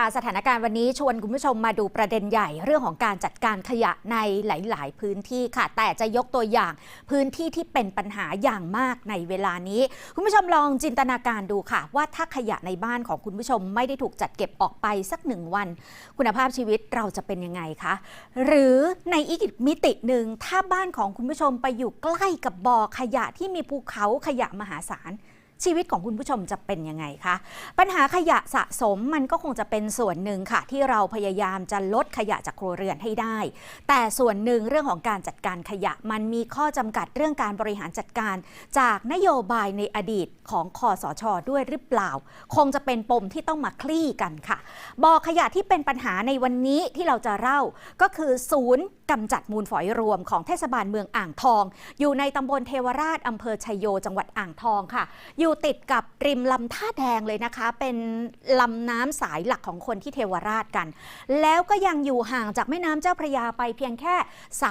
าสถานการณ์วันนี้ชวนคุณผู้ชมมาดูประเด็นใหญ่เรื่องของการจัดการขยะในหลาย ๆ พื้นที่ค่ะ แต่จะยกตัวอย่างพื้นที่ที่เป็นปัญหาอย่างมากในเวลานี้ คุณผู้ชมลองจินตนาการดูค่ะ ว่าถ้าขยะในบ้านของคุณผู้ชมไม่ได้ถูกจัดเก็บออกไปสักหนึ่งวัน คุณภาพชีวิตเราจะเป็นยังไงคะหรือในอีกมิติหนึ่งถ้าบ้านของคุณผู้ชมไปอยู่ใกล้กับบ่อขยะที่มีภูเขาขยะมหาศาล ชีวิตของคุณผู้ชมจะเป็นยังไงคะ ปัญหาขยะสะสมมันก็คงจะเป็นส่วนหนึ่งค่ะ ที่เราพยายามจะลดขยะจากครัวเรือนให้ได้ แต่ส่วนหนึ่งเรื่องของการจัดการขยะมันมีข้อจำกัดเรื่องการบริหารจัดการ จากนโยบายในอดีตของคอสชด้วยหรือเปล่า คงจะเป็นปมที่ต้องมาคลี่กันค่ะบ่อขยะที่เป็นปัญหาในวันนี้ที่เราจะเล่าก็คือศูนย์ กำจัดมูลฝอยรวมของเทศบาลเมืองอ่างทอง อยู่ในตำบลเทวราชอำเภอชัยโยจังหวัดอ่างทองค่ะ อยู่ติดกับริมลำท่าแดงเลยนะคะ เป็นลำน้ำสายหลักของคนที่เทวราชกัน แล้วก็ยังอยู่ห่างจากแม่น้ำเจ้าพระยาไปเพียงแค่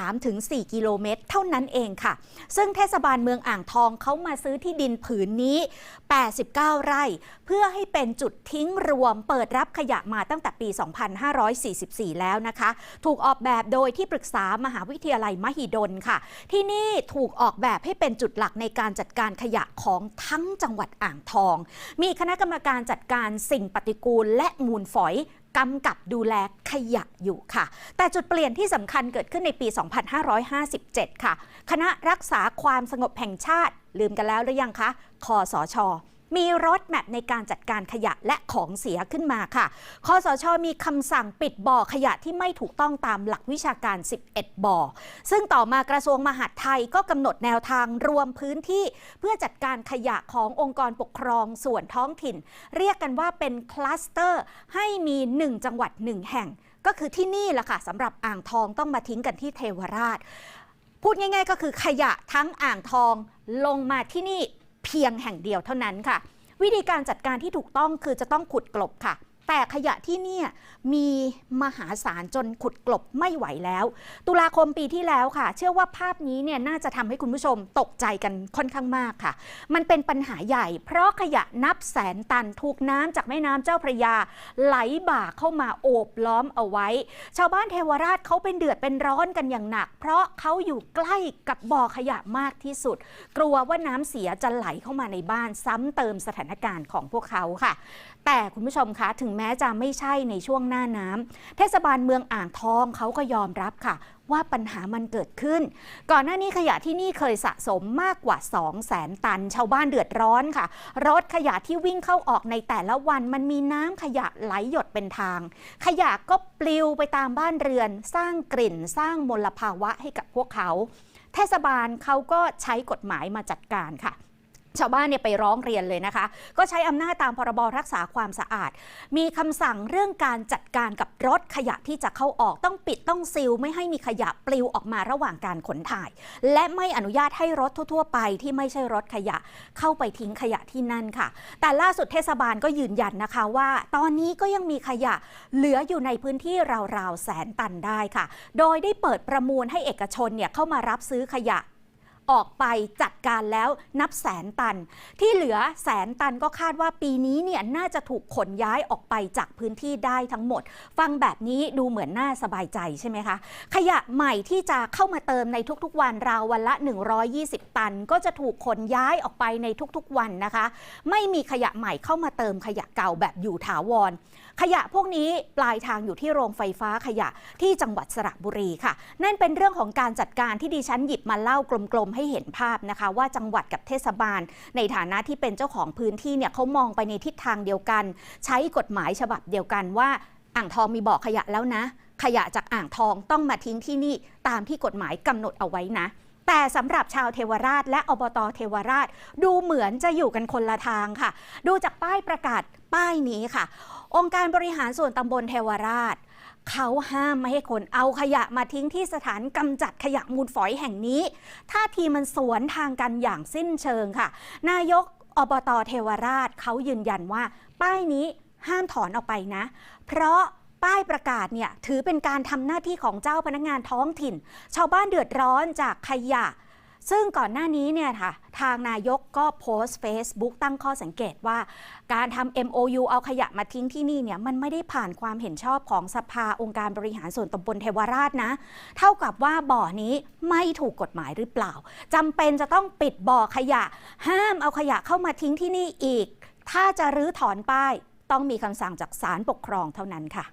3-4 กิโลเมตร เท่านั้นเองค่ะ ซึ่งเทศบาลเมืองอ่างทองเขามาซื้อที่ดินผืนนี้ 89 ไร่ เพื่อให้เป็นจุดทิ้งรวมเปิดรับขยะมาตั้งแต่ปี 2544 แล้วนะคะ ถูกออกแบบโดยที่ปรึกษามหาวิทยาลัยมหิดลค่ะ ที่นี่ถูกออกแบบให้เป็นจุดหลักในการจัดการขยะของทั้งจังหวัดอ่างทอง มีคณะกรรมการจัดการสิ่งปฏิกูลและมูลฝอยกำกับดูแลขยะอยู่ค่ะ แต่จุดเปลี่ยนที่สำคัญเกิดขึ้นในปี 2557 ค่ะ คณะรักษาความสงบแห่งชาติลืมกันแล้วหรือยังคะคอสช มีรถแมพในการจัดการขยะและของเสียขึ้นมาค่ะคอสชมีคำสั่งปิดบ่อขยะที่ไม่ถูกต้องตามหลักวิชาการ 11 บ่อ ซึ่งต่อมากระทรวงมหาดไทยก็กำหนดแนวทางรวมพื้นที่ เพื่อจัดการขยะขององค์กรปกครองส่วนท้องถิ่น เรียกกันว่าเป็นคลัสเตอร์ให้มี 1 จังหวัด 1 แห่ง ก็คือที่นี่แหละค่ะสำหรับอ่างทองต้องมาทิ้งกันที่เทวราชพูดง่ายๆ ก็คือขยะทั้งอ่างทองลงมาที่นี่ พียงแห่งเดียวเท่านั้นค่ะ วิธีการจัดการที่ถูกต้องคือจะต้องขุดกลบค่ะ แต่ขยะที่เนี่ยมีมหาศาลจนขุดกลบไม่ไหวแล้ว ตุลาคมปีที่แล้วค่ะ เชื่อว่าภาพนี้เนี่ยน่าจะทำให้คุณผู้ชมตกใจกันค่อนข้างมากค่ะ มันเป็นปัญหาใหญ่ เพราะขยะนับแสนตันถูกน้ำจากแม่น้ำเจ้าพระยา ไหลบ่าเข้ามาโอบล้อมเอาไว้ ชาวบ้านเทวราชเขาเป็นเดือดเป็นร้อนกันอย่างหนัก เพราะเขาอยู่ใกล้กับบ่อขยะมากที่สุด กลัวว่าน้ำเสียจะไหลเข้ามาในบ้านซ้ำเติมสถานการณ์ของพวกเขาค่ะ แต่คุณผู้ชมคะถึงแม้จะไม่ใช่ในช่วงหน้าน้ำเทศบาลเมืองอ่างทองเขาก็ยอมรับค่ะ ว่าปัญหามันเกิดขึ้น ก่อนหน้านี้ขยะที่นี่เคยสะสมมากกว่า 2 0 0แสนตัน ชาวบ้านเดือดร้อนค่ะ รถขยะที่วิ่งเข้าออกในแต่ละวันมันมีน้ำขยะไหลหยดเป็นทาง ขยะก็ปลิวไปตามบ้านเรือน สร้างกลิ่นสร้างมลภาวะให้กับพวกเขา เทศบาลเขาก็ใช้กฎหมายมาจัดการค่ะ ชาวบ้านเนี่ยไปร้องเรียนเลยนะคะ ก็ใช้อำนาจตามพรบรักษาความสะอาด มีคำสั่งเรื่องการจัดการกับรถขยะที่จะเข้าออกต้องปิดต้องซีล ไม่ให้มีขยะปลิวออกมาระหว่างการขนถ่าย และไม่อนุญาตให้รถทั่ว ๆ ไปที่ไม่ใช่รถขยะเข้าไปทิ้งขยะที่นั่นค่ะ แต่ล่าสุดเทศบาลก็ยืนยันนะคะว่า ตอนนี้ก็ยังมีขยะเหลืออยู่ในพื้นที่ราวๆแสนตันได้ค่ะ โดยได้เปิดประมูลให้เอกชนเนี่ยเข้ามารับซื้อขยะ ออกไปจัดการแล้วนับแสนตัน ที่เหลือแสนตันก็คาดว่าปีนี้เนี่ยน่าจะถูกขนย้ายออกไปจากพื้นที่ได้ทั้งหมด ฟังแบบนี้ดูเหมือนน่าสบายใจใช่ไหมคะ ขยะใหม่ที่จะเข้ามาเติมในทุกๆวันราววันละ 120 ตัน ก็จะถูกขนย้ายออกไปในทุกๆวันนะคะ ไม่มีขยะใหม่เข้ามาเติมขยะเก่าแบบอยู่ถาวร ขยะพวกนี้ปลายทางอยู่ที่โรงไฟฟ้าขยะที่จังหวัดสระบุรีค่ะ นั่นเป็นเรื่องของการจัดการที่ดิฉันหยิบมาเล่ากลมๆใให้เห็นภาพนะคะ ว่าจังหวัดกับเทศบาล ในฐานะที่เป็นเจ้าของพื้นที่เนี่ยเขามองไปในทิศทางเดียวกัน ใช้กฎหมายฉบับเดียวกันว่าอ่างทองมีบ่อขยะแล้วนะ ขยะจากอ่างทองต้องมาทิ้งที่นี่ตามที่กฎหมายกำหนดเอาไว้นะแต่สำหรับชาวเทวราชและอบตเทวราช ดูเหมือนจะอยู่กันคนละทางค่ะ ดูจากป้ายประกาศป้ายนี้ค่ะ องค์การบริหารส่วนตำบลเทวราช เขาห้ามไม่ให้คนเอาขยะมาทิ้งที่สถานกำจัดขยะมูลฝอยแห่งนี้ท่าทีมันสวนทางกันอย่างสิ้นเชิงค่ะ นายกอบตเทวราชเขายืนยันว่า ป้ายนี้ห้ามถอนออกไปนะ เพราะป้ายประกาศเนี่ยถือเป็นการทำหน้าที่ของเจ้าพนักงานท้องถิ่น ชาวบ้านเดือดร้อนจากขยะ ซึ่งก่อนหน้านี้เนี่ยค่ะทางนายกก็โพสต์ Facebook ตั้งข้อสังเกตว่า การทำ MOU เอาขยะมาทิ้งที่นี่เนี่ยมันไม่ได้ผ่านความเห็นชอบของสภาองค์การบริหารส่วนตำบลเทวราชนะ เท่ากับว่าบ่อนี้ไม่ถูกกฎหมายหรือเปล่าจำเป็นจะต้องปิดบ่อขยะ ห้ามเอาขยะเข้ามาทิ้งที่นี่อีก ถ้าจะรื้อถอนป้าย ต้องมีคำสั่งจากศาลปกครองเท่านั้นค่ะ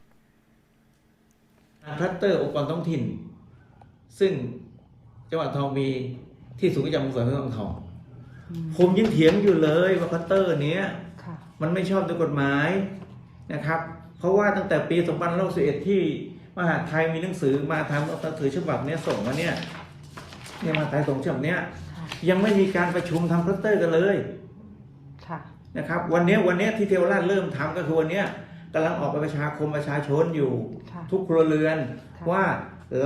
คลัสเตอร์องค์กรท้องถิ่น ซึ่งจังหวัดทองมี ที่ศูนย์กิจกรรมสวนเมืองทอง ผมยังเถียงอยู่เลยว่าคลัสเตอร์เนี้ยค่ะมันไม่ชอบด้วยกฎหมายนะครับ เพราะว่าตั้งแต่ปี2561ที่มหาดไทยมีหนังสือมาทำหนังสือฉบับเนี้ยส่งมาเนี่ยเนี่ยมหาดไทยส่งฉบับเนี้ยค่ะยังไม่มีการประชุมทำคลัสเตอร์กันเลยค่ะนะครับ วันเนี้ยวันเนี้ยที่เทวราชเริ่มทำก็คือวันเนี้ยกำลังออกไปประชาคมประชาชนอยู่ค่ะทุกครัวเรือนค่ะว่า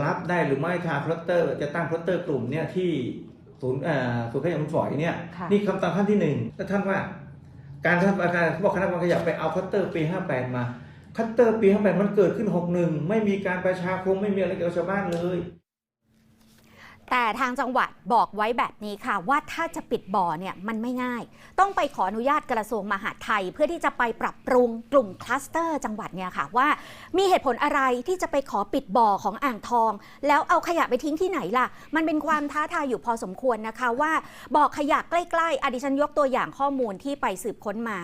รับได้หรือไม่ถ้าคลัสเตอร์จะตั้งคลัสเตอร์กลุ่มเนี่ยที่ ศูนย์เอ่อศูนย์ขยะมูลฝอยเนี่ยค่ะนี่คำตอบขั้นที่หนึ่งแล้วท่านว่า การท่านประการเขาบอกคณะกรรมการขยะไปเอาคลัสเตอร์ปี58มาคลัสเตอร์ปี58มันเกิดขึ้น61ไม่มีการประชาคมไม่มีอะไรเกี่ยวกับชาวบ้านเลย แต่ทางจังหวัดบอกไว้แบบนี้ค่ะ ว่าถ้าจะปิดบ่อเนี่ยมันไม่ง่าย ต้องไปขออนุญาตกระทรวงมหาดไทย เพื่อที่จะไปปรับปรุงกลุ่มคลัสเตอร์จังหวัดเนี่ยค่ะว่า มีเหตุผลอะไรที่จะไปขอปิดบ่อของอ่างทอง แล้วเอาขยะไปทิ้งที่ไหนล่ะ มันเป็นความท้าทายอยู่พอสมควรนะคะว่าบ่อขยะใกล้ๆอดิฉันยกตัวอย่างข้อมูลที่ไปสืบค้นมา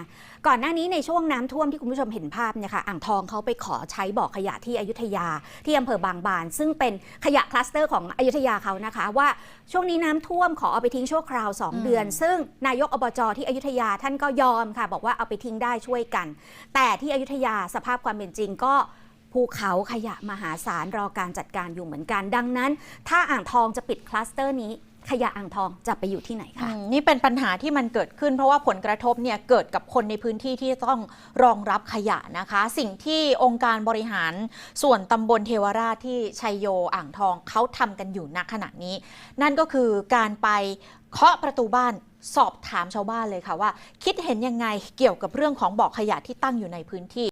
ก่อนหน้านี้ในช่วงน้ำท่วมที่คุณผู้ชมเห็นภาพเนี่ยค่ะอ่างทองเขาไปขอใช้บ่อขยะที่อยุธยา ที่อำเภอบางบาน ซึ่งเป็นขยะคลัสเตอร์ของอยุธยาเขานะคะว่าช่วงนี้น้ำท่วมขอเอาไปทิ้งชั่วคราว 2 เดือน ซึ่งนายกอบจที่อยุธยาท่านก็ยอมค่ะ บอกว่าเอาไปทิ้งได้ช่วยกัน แต่ที่อยุธยาสภาพความเป็นจริงก็ภูเขาขยะมหาศาลรอการจัดการอยู่เหมือนกัน ดังนั้น ถ้าอ่างทองจะปิดคลัสเตอร์นี้ ขยะอ่างทองจะไปอยู่ที่ไหนคะนี่เป็นปัญหาที่มันเกิดขึ้น เพราะว่าผลกระทบเนี่ยเกิดกับคนในพื้นที่ที่ต้องรองรับขยะนะคะ สิ่งที่องค์การบริหารส่วนตำบลเทวราชที่ชัยโยอ่างทองเขาทำกันอยู่ณขณะนี้ นั่นก็คือการไปเคาะประตูบ้านสอบถามชาวบ้านเลยค่ะว่า คิดเห็นยังไงเกี่ยวกับเรื่องของบ่อขยะที่ตั้งอยู่ในพื้นที่